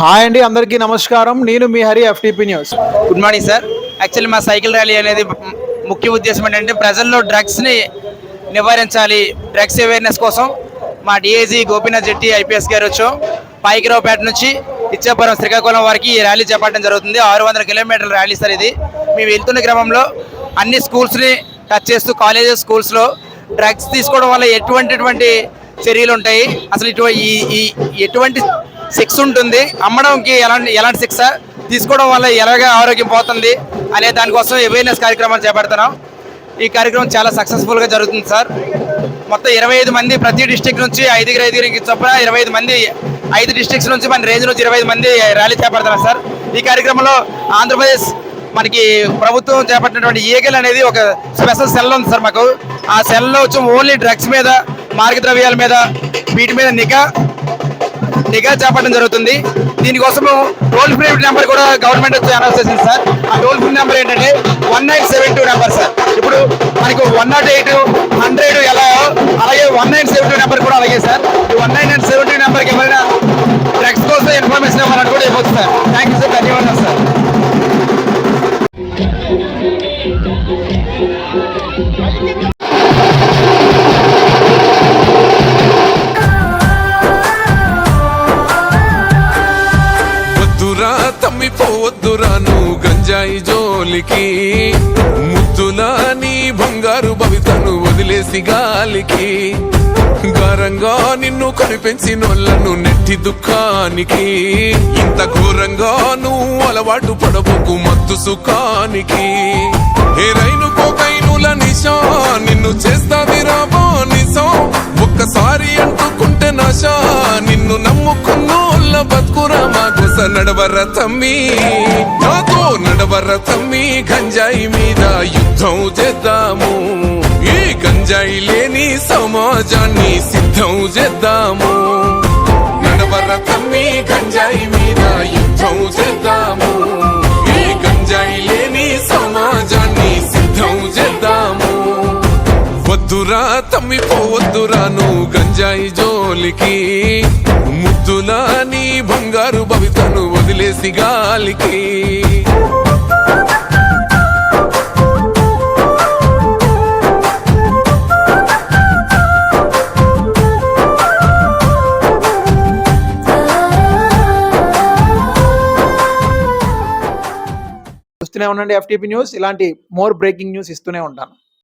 Hi అండి అందరికీ నమస్కారం. నేను మీ Hari FTP news good morning sir actually మా సైకిల్ ర్యాలీ అనేది ముఖ్య ఉద్దేశం ఏంటంటే ప్రజల్లో డ్రగ్స్ని నివారించాలి. డ్రగ్స్ అవేర్నెస్ కోసం మా డిఏజీ గోపీనాథ్ జెట్టి ఐపీఎస్ గారు వచ్చాం పాయికిరావుపేట నుంచి ఇచ్చాపురం శ్రీకాకుళం వరకు ఈ ర్యాలీ చేపట్టడం జరుగుతుంది. ఆరు వందల కిలోమీటర్ల ర్యాలీ సార్ ఇది. మేము వెళ్తున్న క్రమంలో అన్ని స్కూల్స్ని టచ్ చేస్తూ కాలేజెస్ స్కూల్స్లో డ్రగ్స్ తీసుకోవడం వల్ల ఎటువంటిటువంటి చర్యలు ఉంటాయి? అసలు ఇటువంటి ఈ ఈ ఎటువంటి శిక్ష ఉంటుంది. అమ్మడంకి ఎలాంటి ఎలాంటి శిక్ష? తీసుకోవడం వల్ల ఎలాగ ఆరోగ్యం పోతుంది అనే దానికోసం అవేర్నెస్ కార్యక్రమాలు చేపడుతున్నాం. ఈ కార్యక్రమం చాలా సక్సెస్ఫుల్గా జరుగుతుంది సార్. మొత్తం ఇరవై ఐదు మంది ప్రతి డిస్టిక్ నుంచి ఐదుగురు ఐదుగురికి చొప్పున ఇరవై ఐదు మంది ఐదు డిస్టిక్స్ నుంచి మన రేంజ్ నుంచి ఇరవై ఐదు మంది ర్యాలీ చేపడుతున్నారు సార్. ఈ కార్యక్రమంలో ఆంధ్రప్రదేశ్ మనకి ప్రభుత్వం చేపట్టినటువంటి ఈగల్ అనేది ఒక స్పెషల్ సెల్ ఉంది సార్ మాకు. ఆ సెల్లో వచ్చి ఓన్లీ డ్రగ్స్ మీద మార్గద్రవ్యాల మీద వీటి మీద నిఘా నిఘా చేపట్టడం జరుగుతుంది. దీనికోసము టోల్ ఫ్రీ నెంబర్ కూడా గవర్నమెంట్ వచ్చి అనౌన్స్ చేసింది సార్. ఆ టోల్ ఫ్రీ నెంబర్ ఏంటంటే one nine seven two number sir. ఇప్పుడు మనకు వన్ నాట్ ఎయిట్ హండ్రెడ్ ఎలా అలాగే one nine seven two number కూడా అలాగే సార్. ఈ one nine nine seven two నెంబర్కి ఎవరైనా డ్రగ్స్ కోసం ఇన్ఫర్మేషన్ ఇవ్వాలని కూడా ఇవ్వచ్చు సార్. థ్యాంక్ యూ సార్ ధన్యవాదాలు సార్. తమ్మిపోవద్దురా నువ్వు గంజాయి జోలికి. ముద్దులా నీ బంగారు భవితను వదిలేసి గాలికి. గారంగా నిన్ను కనిపెంచినోళ్ళను నెట్టి దుఃఖానికి. ఇంత ఘోరంగా నువ్వు అలవాటు పడబోకు మత్తు సుఖానికి. ఏ రైలు కోకైనుల నిశా నిన్ను చేస్తాది రాబో నిజం ఒక్కసారి అంటుకుంటే నశా నిన్ను నమ్ముకున్నోళ్ళ బతుకురా మాకు గుస నడవర తమ్మి. నాతో నడవర తమ్మి గంజాయి మీద యుద్ధం చేద్దాము. ఈ గంజాయి లేని సమాజాన్ని సిద్ధం చేద్దాము. పోవద్దురా తమ్మి పోవద్దురా నువ్వు గంజాయి జోలికి. ముద్దులా నీ బంగారు భవితను వదిలేసి గాలికి. చూస్తూనే ఉండండి ఎఫ్టీపీ న్యూస్ ఇలాంటి మోర్ బ్రేకింగ్ న్యూస్ ఇస్తూనే ఉంటాను.